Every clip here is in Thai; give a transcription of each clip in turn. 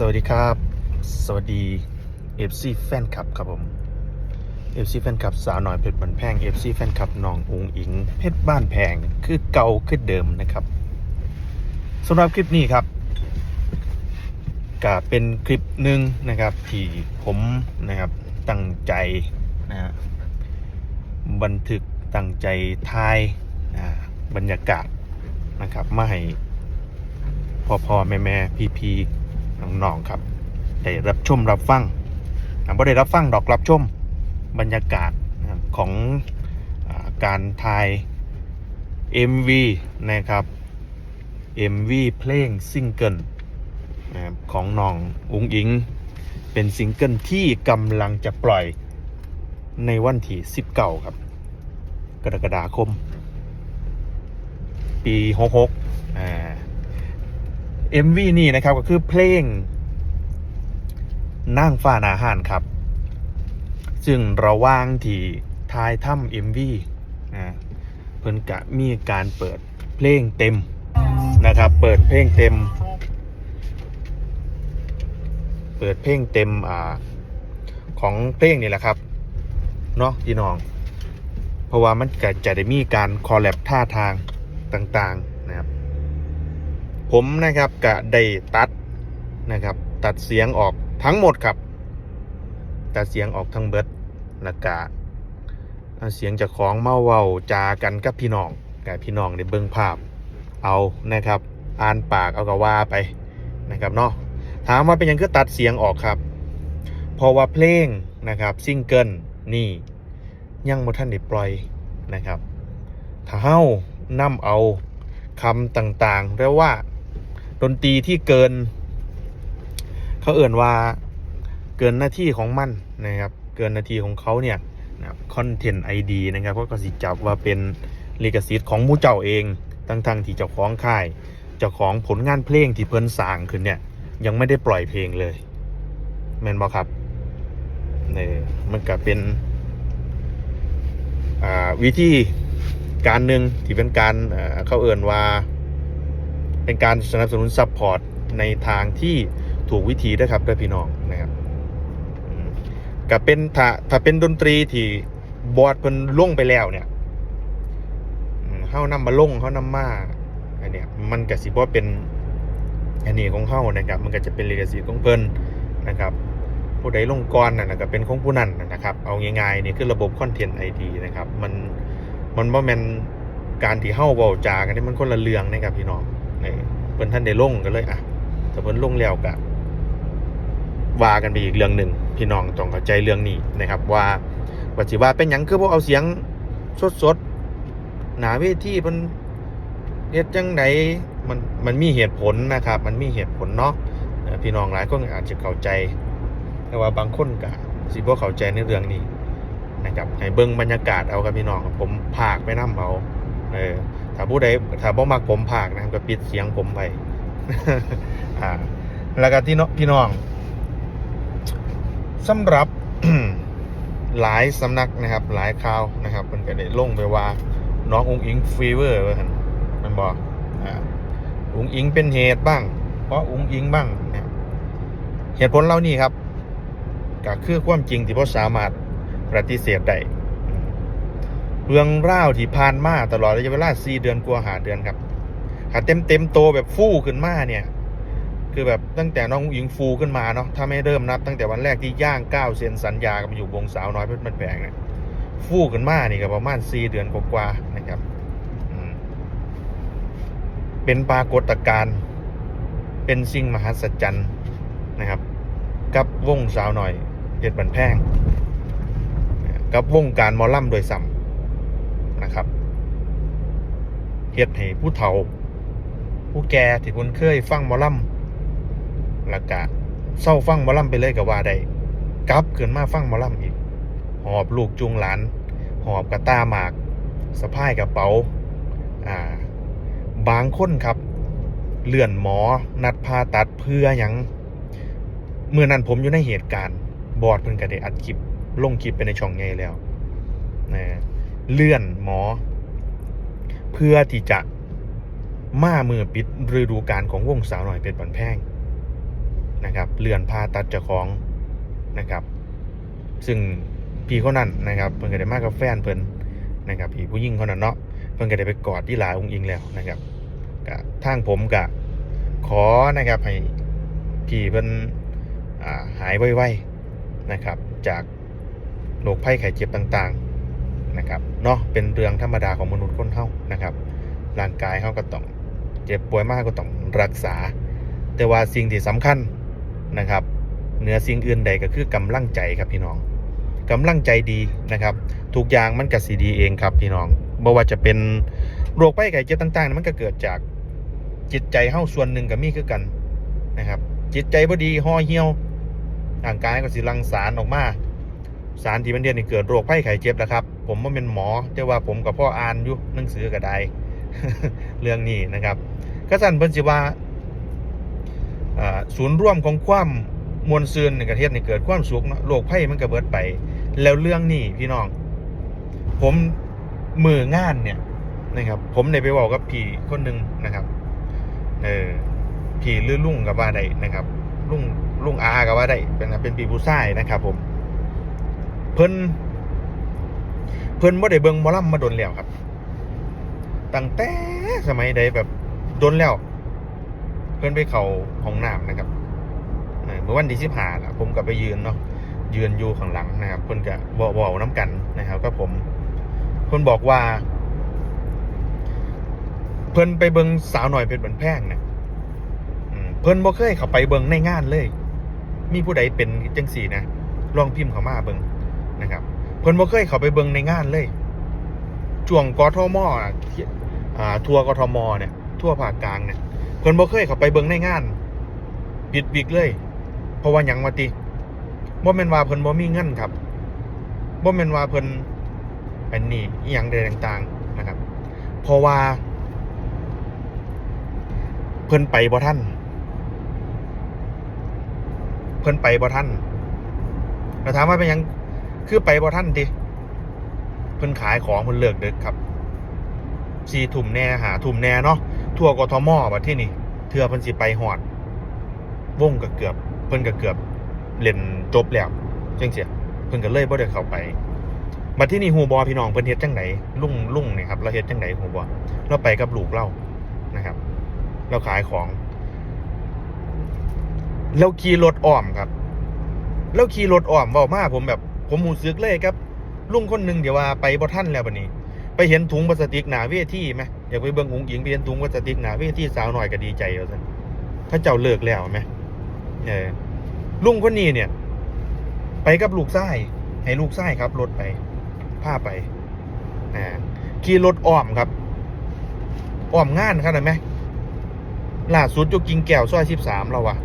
สวัสดีครับ สวัสดี FC แฟนคลับครับผม FC แฟนคลับสาวหน่อยเพชรบันแพง FC แฟนคลับน้องอุงอิงเพชรบ้านแพงคือเก่าคือเดิมนะครับสำหรับคลิปนี้ครับก็เป็นคลิปหนึ่งนะครับที่ผมนะครับตั้งใจนะบันทึกตั้งใจถ่ายอ่าบรรยากาศนะครับมาให้พ่อพ่อแม่แม่พี่พี่ น้องๆครับได้รับชมรับฟังอ่าบ่ได้รับฟังดอกรับชมบรรยากาศของอการถ่าย MV นะครับ MV เพลงซิงเกิลของน้องอุงอิง เป็นซิงเกิลที่กำลังจะปล่อยในวันที่19ครับ กรกฎาคม ปี 66อ่า MV นี่นะครับก็คือเพลงนั่งฟ้าหนาหานครับ ซึ่งระว่างที่ทายถ้ำ MV นะเพิ่นกะมีการเปิดเพลงเต็มนะครับ เปิดเพลงเต็ม เปิดเพลงเต็มอ่าของเพลงนี่แหละครับเนาะพี่น้อง เพราะว่ามันก็จะได้มีการคอลแลบท่าทางต่างๆ ผมนะครับกะได้ตัดนะครับ ตัดเสียงออกทั้งหมดครับ ตัดเสียงออกทั้งเบิดแล้วกะเอาเสียงจากของเมาเว้าจากันกับพี่น้องกับพี่น้องได้เบิ่งภาพเอานะครับ อ่านปากเอากะว่าไปนะครับเนาะถามว่าเป็นยังคือตัดเสียงออกครับเพราะว่าเพลงนะครับซิงเกิลนี่ยังบ่ทันได้ปล่อยนะครับถ้าเฮานำเอาคำต่างๆเรียกว่า ดนตรีที่เกิน เขาเอื่นว่าเกินหน้าที่ของมันนะครับ เกินหน้าที่ของเขาเนี่ยคอนเทนต์ไอดีนะครับก็กสิจับว่าเป็นลิขสิทธิ์ของมูเจ้าเองทั้งๆที่เจ้าของค่ายเจ้าของผลงานเพลงที่เพิ่นสร้างขึ้นเนี่ยยังไม่ได้ปล่อยเพลงเลยแมนบอครับเนี่ยมันก็เป็นอ่าวิธีการหนึ่งที่เป็นการเขาเอื่นว่า เป็นการสนับสนุนซัพพอร์ตในทางที่ถูกวิธีด้วยครับด้วยพี่น้องนะครับกับเป็นถ้าถ้าเป็นดนตรีที่บอร์ดเพิ่นลงไปแล้วเนี่ยอืมเฮานำมาลงเฮานำมาอันเนี้ยมันก็สิบ่เป็นอันนี้ของเฮานะครับ มันก็จะเป็นลิขสิทธิ์ของเพิ่นนะครับ ผู้ใดลงก่อนน่ะนะก็เป็นของผู้นั้นนะครับ เอาง่ายๆนี่คือระบบคอนเทนต์ไอดีนะครับ มันมันบ่แม่นการที่เฮาเว้าจากันนี่มันคนละเรื่องนะครับพี่น้อง เพิ่นท่านได้ลงกันเลยอะแต่เพิ่นลงแล้วกะว่ากันไปอีกเรื่องหนึ่งพี่น้องต้องเข้าใจเรื่องนี้นะครับ ว่าว่าสิว่าเป็นหยังคือพวกเอาเสียงสดๆหนาเวทีเพิ่นเฮ็ดจังไดมันมันมีเหตุผลนะครับ มันมีเหตุผลเนาะพี่น้องหลายคนอาจจะเข้าใจ แต่ว่าบางคนก็สิบ่เข้าใจในเรื่องนี้นะครับให้เบิ่งบรรยากาศเอากับพี่น้องผมพากไปนํเอา เออถ้าผู้ใดถ้าบ่มักผมภาคนะครับก็ปิดเสียงผมไปอ่า แล้วก็ที่เนาะพี่น้องสำหรับหลายสำนักนะครับ หลายข่าวนะครับมันก็ได้ลงไปว่าน้ององอิงฟีเวอร์ว่าหันมันบอกอ่าองอิงเป็นเหตุบ้าง เพราะองอิงบ้างนะเหตุผลเหล่านี้ครับก็คือความจริงที่พ่สามารถปฏิเสธได้ เรื่องเล่าที่ผ่านมาตลอดระยะเวลา4เดือนกว่าหาเดือนครับถ้าเต็มเต็มโตแบบฟู่ขึ้นมาเนี่ย คือแบบตั้งแต่น้องหญิงฟูขึ้นมาเนาะถ้าไม่เริ่มนับตั้งแต่วันแรกที่ย่างก้าวเซ็นสัญญากับอยู่วงสาวน้อยเพชรมันแปลงเนี่ยฟู่ขึ้นมานี่ก็ประมาณ4เดือนกว่าๆนะครับเป็นปรากฏการณ์เป็นสิ่งมหัศจรรย์นะครับ กับวงสาวหน่อยเพชรบันแพงกับวงการมอลล่ำโดยสัมนะครับ เฮ็ดให้ผู้เฒ่า ผู้แก่ที่คนเคยฟังหมอลำแล้วก็เศร้าฟังหมอลำไปเลยก็ว่าได้กลับขึ้นมาฟังหมอลำอีก หอบลูกจูงหลาน หอบกระตาหมากสะพายกระเป๋าอ่าบางคนครับ เลื่อนหมอ นัดผ่าตัดเพื่อหยังเมื่อนั้นผมอยู่ในเหตุการณ์บอร์ดเพิ่นก็ได้อัดคลิปลงคลิปไปในช่องใหญ่แล้วนะเลื่อนหมอ เพื่อที่จะมามือปิดฤดูกาลของวงสาวหน่อยเป็นบันแพงนะครับเลื่อนผ่าตัดเจ้าของนะครับ ซึ่งพี่คนนั้นนะครับเพิ่นก็ได้มากับแฟนเพิ่นนะครับพี่ผู้หญิงคนนั้นเนาะเพิ่นก็ได้ไปกอดที่หลาองค์อิงแล้วนะครับก็ทางผมก็ขอนะครับให้พี่เพิ่นอ่าหายไวๆนะครับ จากโรคภัยไข้เจ็บต่างๆ นะครับเนาะเป็นเรื่องธรรมดาของมนุษย์คนเฮานะครับ ร่างกายเขาก็ต้องเจ็บป่วยมากก็ต้องรักษา แต่ว่าสิ่งที่สำคัญนะครับเหนือสิ่งอื่นใดก็คือกำลังใจครับพี่น้องกำลังใจดีนะครับ ทุกอย่างมันก็สีดีเองครับพี่น้องบ่ว่าจะเป็นโรคภัยไข้เจ็บต่างๆมันก็เกิดจากจิตใจเฮาส่วนหนึ่งกับมีคือกันนะครับ จิตใจบ่ดีห่อเหี่ยวร่างกายก็สิหลังสารออกมา สารที่มันเรียนให้เกิดโรคภัยไข้เจ็บแหล้วครับ ผมว่าเป็นหมอแต่ว่าผมกับพ่ออ่านอยู่หนังสือก็ได้เรื่องนี้นะครับก็สั่นเพิ่นสิว่าอ่าศูนย์ร่วมของความมวลซืนในประเทศนี่เกิดความสุขเนาะโรคภัยมันก็เบิดไป แล้วเรื่องนี้พี่น้อง ผมมืองานเนี่ยนะครับ ผมได้ไปบอกกับพี่คนหนึ่งนะครับเออพี่ลือลุงกับว่าได้นะครับลุงลุงอากับว่าได้เป็นเป็นปีผู้ชายนะครับ ผม เพิ่น เพิ่นบ่ได้เบิ่งหมอลำมาโดนแล้วครับตั้งแต่สมัยใดแบบโดนแล้ว เพิ่นไปเข้าห้องน้ำนะครับเมื่อวันที่สิบห้าละผมก็ไปยืนเนาะยืนอยู่ข้างหลังนะครับเพิ่นก็บอกบอกน้ำกันนะครับก็ผมเพิ่นบอกว่า เพิ่นไปเบิงสาวหน่อยเป็นบันแพงเนี่ยเพิ่นบ่เคยเข้าไปเบิงในงานเลย มีผู้ใดเป็นจังสี่นะลองพิมพ์เข้ามาเบิงนะครับ พิ่นบ่เคยเข้าไปเบิงในงานเลยช่วงกทมอะที่อ่าทัวร์กทมเนี่ย ทั่วภาคกลางเนี่ยเพิ่นบ่เคยเข้าไปเบิ่งในงานปิดวิกเลย เพราะว่าหยังมาติบ่แม่นว่าเพิ่นบ่มีเงินครับบ่แม่นว่าเพิ่นอันนี้อีหยังใดต่างๆนะครับ เพราะว่า เพิ่นไปบ่ทันเพิ่นไปบ่ทันแล้วถามว่าเป็นยัง คือไปบ่ทันติเพิ่นขายของเพิ่นเลิกดึกครับสี่ทุ่มแน่หาทุ่มแน่เนาะทั่วกทมบัดที่นี่เทือเพิ่นสิไปหอดวงก็เกือบ เพิ่นก็เกือบเล่นจบแล้วจังเสียเพิ่นก็เลยบ่ได้เข้าไปบัดที่นี่ฮูบอพี่น้องเพิ่นเฮ็ดจังไดลุงลุงนี่ครับเราเฮ็ดจังไดฮูบอเราไปกับลูกเรานะครับ เราขายของเราขี่รถอ้อมครับเราขี่รถอ้อมเว้ามาผมแบบ ผมหูซึกเลยครับลุงคนหนึ่งเดี๋ยวว่าไปบ่ทันแล้วบัดนี้ ไปเห็นถุงพลาสติกหนาเวทีไหมอยากไปเบิ่งอุ้งอิงไปเห็นถุงพลาสติกหนาเวทีสาวหน่อยก็ดีใจแล้วสิพระเจ้าเลิกแล้วไหมเออลุงคนนี้เนี่ย ไปกับลูกไส้ให้ลูกไส้ครับรถไปพาไปอ่าขี่รถอ้อมครับอ้อมงานครับเห็นไหมล่าสุดจุกิงแก้วซอยสิบสามเราอะ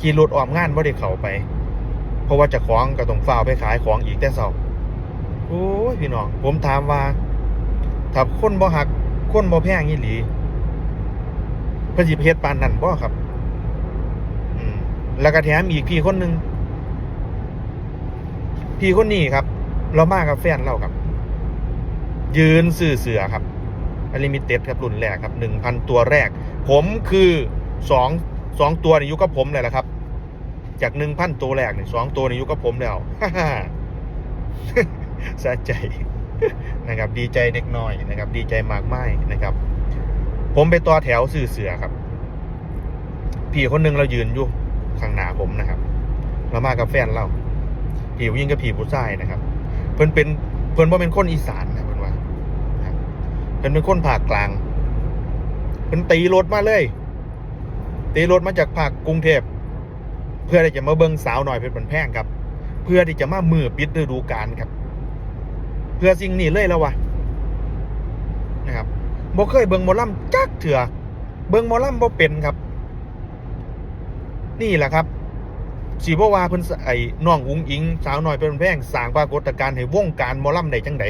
ขี่รถอ้อมงานบ่ได้เข้าไป ราะว่าจะของก็ต้องฝ้าไปขายของอีกแต่เช้าโอ้ยพี่น้องผมถามว่าถ้าคนบ่หักคนบ่แพงอีหลีเพิ่นสิเฮ็ดปานนั้นบ่ครับ อืม แล้วก็แถมอีกพี่คนหนึ่งพี่คนนี้ครับ เรามากับแฟนเราครับ ยืนสื่อเสือครับอลิมิเต็ดครับรุ่นแรกครับหนึ่งพันตัวแรก ผมคือสองสองตัวในยุคกับผมเลยละครับ จากหนึ่งพันตัวแรกเนี่ยสองตัวในยุคกับผมแล้วสะใจนะครับ ดีใจเด็กน้อยนะครับ ดีใจมากไม้นะครับ ผมไปต่อแถวสื่อเสือครับ พี่คนหนึ่งเรายืนอยู่ข้างหน้าผมนะครับเรามากับแฟนเราพี่ผู้หญิงกับพี่ผู้ชายนะครับ เพิ่นเป็นเพิ่นว่าเป็นคนอีสานนะเพิ่นว่านะเพิ่นเป็นคนภาคกลาง เพิ่นตีรถมาเลย ตีรถมาจากภาคกรุงเทพ พื่อที่จะมาเบิ่งสาวหน่อยเป็นบันแพงครับ เพื่อที่จะมามือปิดฤดูกาลครับ เพื่อสิ่งนี้เลยแล้ววะนะครับบ่เคยเบิ่งมอลำจักเถื่อเบิ่งมอลำบ่เป็นครับ นี่แหละครับสีบวาเพิ่นสไอ้น้องอุ้งอิง สาวน้อยเป็นแพงสร้างปรากฏการณ์ให้วงการมอลำได้จังใด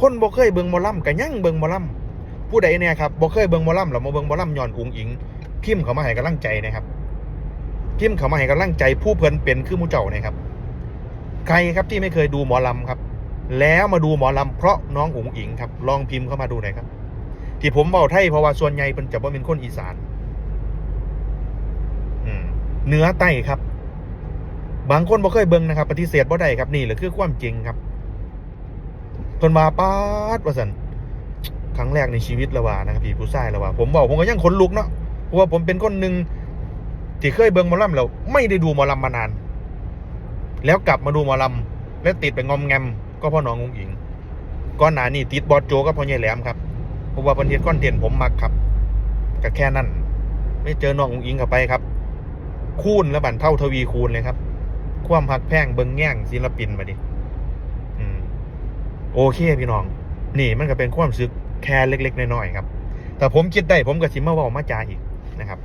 คนบ่เคยเบิ่งมอลำก็ยังเบิ่งมอลำผู้ใดเนี่ยครับบ่เคยเบิ่งมอลำแล้วมาเบิ่งมอลำย้อนอุ้งอิงพิมพ์เข้ามาให้กำลังใจนะครับ พิมพ์เข้ามาให้กำลังใจผู้เพิ่นเป็นคือมูเจ้านะครับ ใครครับที่ไม่เคยดูหมอลำครับ แล้วมาดูหมอลำเพราะน้องอุ๋งอิงครับ ลองพิมพ์เข้ามาดูหน่อยครับ ที่ผมเบาไทยเพราะว่าส่วนใหญ่เป็นจะว่าเป็นคนอีสานเหนือใต้ครับ บางคนบ่เคยเบิ่งนะครับ ปฏิเสธบ่ได้ครับนี่แหละคือความจริงครับเพิ่นมาป๊าดว่าซั่นครั้งแรกในชีวิตละว่านะครับพี่ผู้ชายละว่า ผมบอกผมก็ยังขนลุกเนาะเพราะว่าผมเป็นคนหนึ่ง ที่เคยเบิ่งมอลำแล้วไม่ได้ดูมอลำมานาน แล้วกลับมาดูมอลำและติดไปงอมแงม ก็เพ่อน้ององอิงก้อนหนานี่ติดบอสโจก็พ่อใหญ่แหลมครับเพราะว่าประเทศก้อนเทียนผมมักครับก็แค่นั้น ไม่เจอน้ององอิงเข้าไปครับ คูณและบันเท่าทวีคูณเลยครับ ความหักแพงเบิงแง่งศิลปินมาดิโอเคพี่น้อง นี่มันก็เป็นความรู้สึกแค่เล็ก ๆน้อยๆครับ แต่ผมคิดได้ผมก็สิมาว่ามาจาอีกนะครับ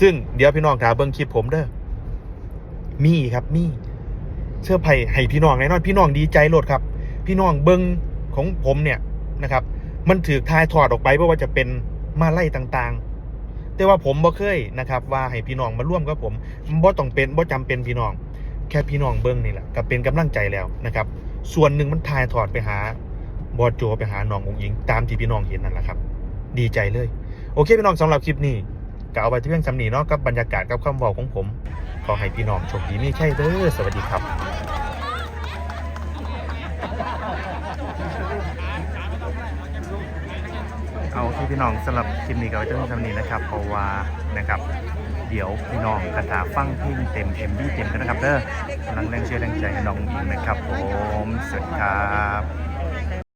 ซึ่งเดี๋ยวพี่น้องถามเบิ้งคลิปผมเด้อมีครับมีเสื้อไผ่ให้พี่น้องแน่นอนพี่น้องดีใจโลดครับ พี่น้องเบิ้งของผมเนี่ยนะครับ มันถือทายถอดออกไปเพราะว่าจะเป็นมาไล่ต่างๆ แต่ว่าผมบ่เคยนะครับ ว่าให้พี่น้องมาร่วมกับผมบ่ต้องเป็นบ่จำเป็นพี่น้อง แค่พี่น้องเบิ้งนี่แหละก็เป็นกำลังใจแล้วนะครับ ส่วนหนึ่งมันทายถอดไปหาบอโจไปหาน้ององอิง ตามที่พี่น้องเห็นนั่นแหละครับ ดีใจเลย โอเคพี่น้องสำหรับคลิปนี้ ก็เอาไปที่เพียงสำนีเนาะกับบรรยากาศกับคำเว้าของผม ขอให้พี่น้องโชคดีมีใช่เด้อสวัสดีครับเอาที่พี่น้องสำหรับคลิปนี้ก็ไว้ที่เพียงสำนีนะครับเพราะว่านะครับเดี๋ยวพี่น้องกระถาฟังเพลงเต็มเอ็มดีเต็มกันนะครับเด้อกำลังแรงเชียร์แรงใจให้น้องอิงนะครับผมสวัสดีครับ